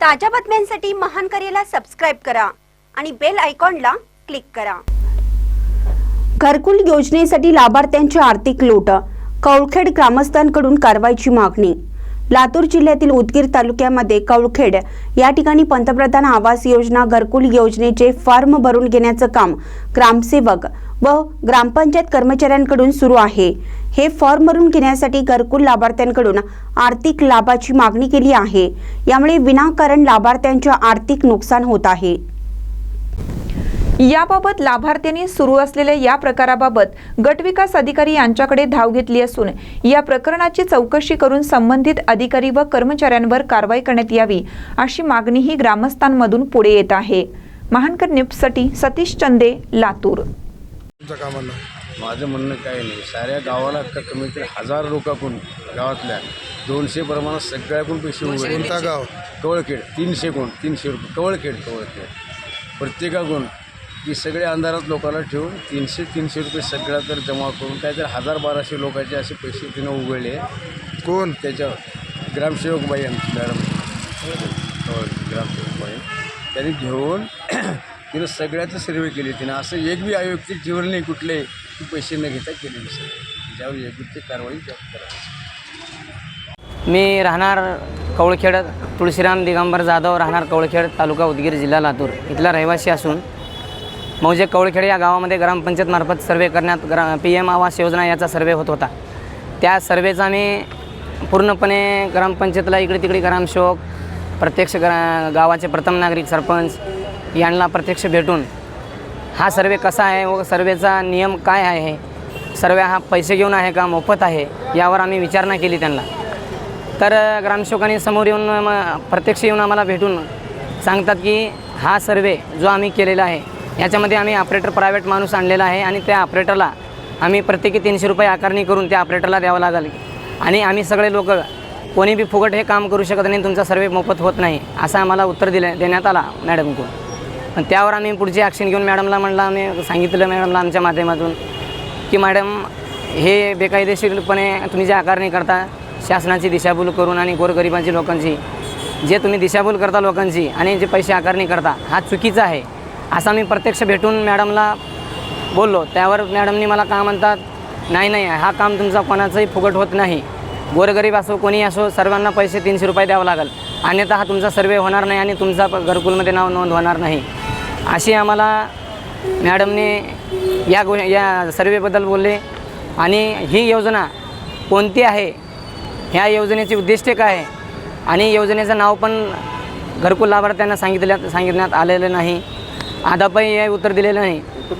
ताज्या बातम्यांसाठी महान करेला सबस्क्राईब करा आणि बेल आयकॉनला क्लिक करा. घरकुल योजनेसाठी लाभार्थ्यांची आर्थिक लूट कौळखेड ग्रामस्थांकडून कारवाईची मागणी. लातूर जिल्ह्यातील उदगीर तालुक्यामध्ये कौळखेड या ठिकाणी पंतप्रधान आवास योजना घरकुल योजनेचे फॉर्म भरून घेण्याचं काम ग्रामसेवक व ग्रामपंचायत कर्मचाऱ्यांकडून सुरू आहे. हे फॉर्म भरून घेण्यासाठी घरकुल लाभार्थ्यांकडून आर्थिक लाभाची मागणी केली आहे. यामुळे विनाकारण लाभार्थ्यांचे आर्थिक नुकसान होत आहे. याबाबत लाभार्थ्यांनी सुरू असलेल्या या प्रकाराबाबत गटविकास अधिकारी यांच्याकडे धाव घेतली असून या प्रकरणाची चौकशी करून संबंधित अधिकारी व कर्मचाऱ्यांवर कारवाई करण्यात यावी अशी मागणीही ग्रामस्थांमधून पुढे येत आहे. महानकर न्यूजसाठी सतीश चंदे लातूर. तुमच्या कामांना माझं म्हणणं काही नाही. साऱ्या गावाला क- कमीत कमी हजार लोकांकडून गावातल्या दोनशे प्रमाणात सगळ्याकडून पैसे उभे कोणता गाव? कवळखेड तीनशे गुण तीनशे रुपये. कवळखेड कवळखेड प्रत्येकाकडून. की सगळे अंधारात लोकांना ठेवून तीनशे तीनशे रुपये सगळ्या तर जमा करून काहीतरी हजार बाराशे लोकांचे असे पैसे तिनं उघडले. कोण? त्याच्यावर ग्रामसेवक बाई आमची मॅडम. ग्रामसेवक बाई. त्यांनी घेऊन तिनं सगळ्याचं सर्वे केले तिनं. असं एक बी अयोक्तिक जीवन नाही कुठले की पैसे न घेता केले सगळे. ज्यावर योग्य ते कारवाई करावी. मी राहणार कवळखेड तुळशीराम दिगंबर जाधव राहणार कवळखेड तालुका उदगीर जिल्हा लातूर. इथला रहिवासी असून मौजे कवळखेड या गावामध्ये ग्रामपंचायतमार्फत सर्वे करण्यात ग्रा पी एम आवास योजना याचा सर्वे होत होता. त्या सर्वेचा मी पूर्णपणे ग्रामपंचायतला इकडे तिकडे ग्रामसेवक प्रत्यक्ष ग्रा गावाचे प्रथम नागरिक सरपंच यांना प्रत्यक्ष भेटून हा सर्वे कसा आहे व सर्वेचा नियम काय आहे? सर्वे हा पैसे घेऊन आहे का मोफत आहे? यावर आम्ही विचारणा केली त्यांना. तर ग्रामसेवकांनी समोर येऊन म, प्रत्यक्ष येऊन आम्हाला भेटून सांगतात की हा सर्वे जो आम्ही केलेला आहे याच्यामध्ये आम्ही ऑपरेटर प्रायव्हेट माणूस आणलेला आहे आणि त्या ऑपरेटरला आम्ही प्रत्येकी तीनशे रुपये आकारणी करून त्या ऑपरेटरला द्यावं लागेल. आणि आम्ही सगळे लोक कोणी बी फुकट हे काम करू शकत नाही तुमचा सर्वे मोफत होत नाही असं आम्हाला उत्तर दिलं देण्यात आला मॅडमकडून पण त्यावर आम्ही पुढची ॲक्शन घेऊन मॅडमला म्हणलं आम्ही सांगितलं मॅडमला आमच्या माध्यमातून की मॅडम हे बेकायदेशीरपणे तुम्ही जे आकारणी करता शासनाची दिशाभूल करून आणि गोरगरिबांची लोकांची जे तुम्ही दिशाभूल करता लोकांची आणि जे पैसे आकारणी करता हा चुकीचा आहे. असा मी प्रत्यक्ष भेटून मॅडमला बोललो. त्यावर मॅडमनी मला का म्हणतात नाही नाही हा काम तुमचा कोणाचंही फुकट होत नाही. गोरगरीब असो कोणी असो सर्वांना पैसे तीनशे रुपये द्यावं लागेल. अन्यथा हा तुमचा सर्वे होणार नाही आणि तुमचा घरकुलमध्ये नाव नोंद होणार नाही. अशी आम्हाला मॅडमने या गो या सर्वेबद्दल बोलले. आणि ही योजना कोणती आहे? ह्या योजनेचे उद्दिष्ट काय आहे? आणि योजनेचं नाव पण घरकुल लाभार्थ्यांना सांगितल्या सांगितण्यात आलेलं नाही. आदापही हे उत्तर दिलेलं नाही.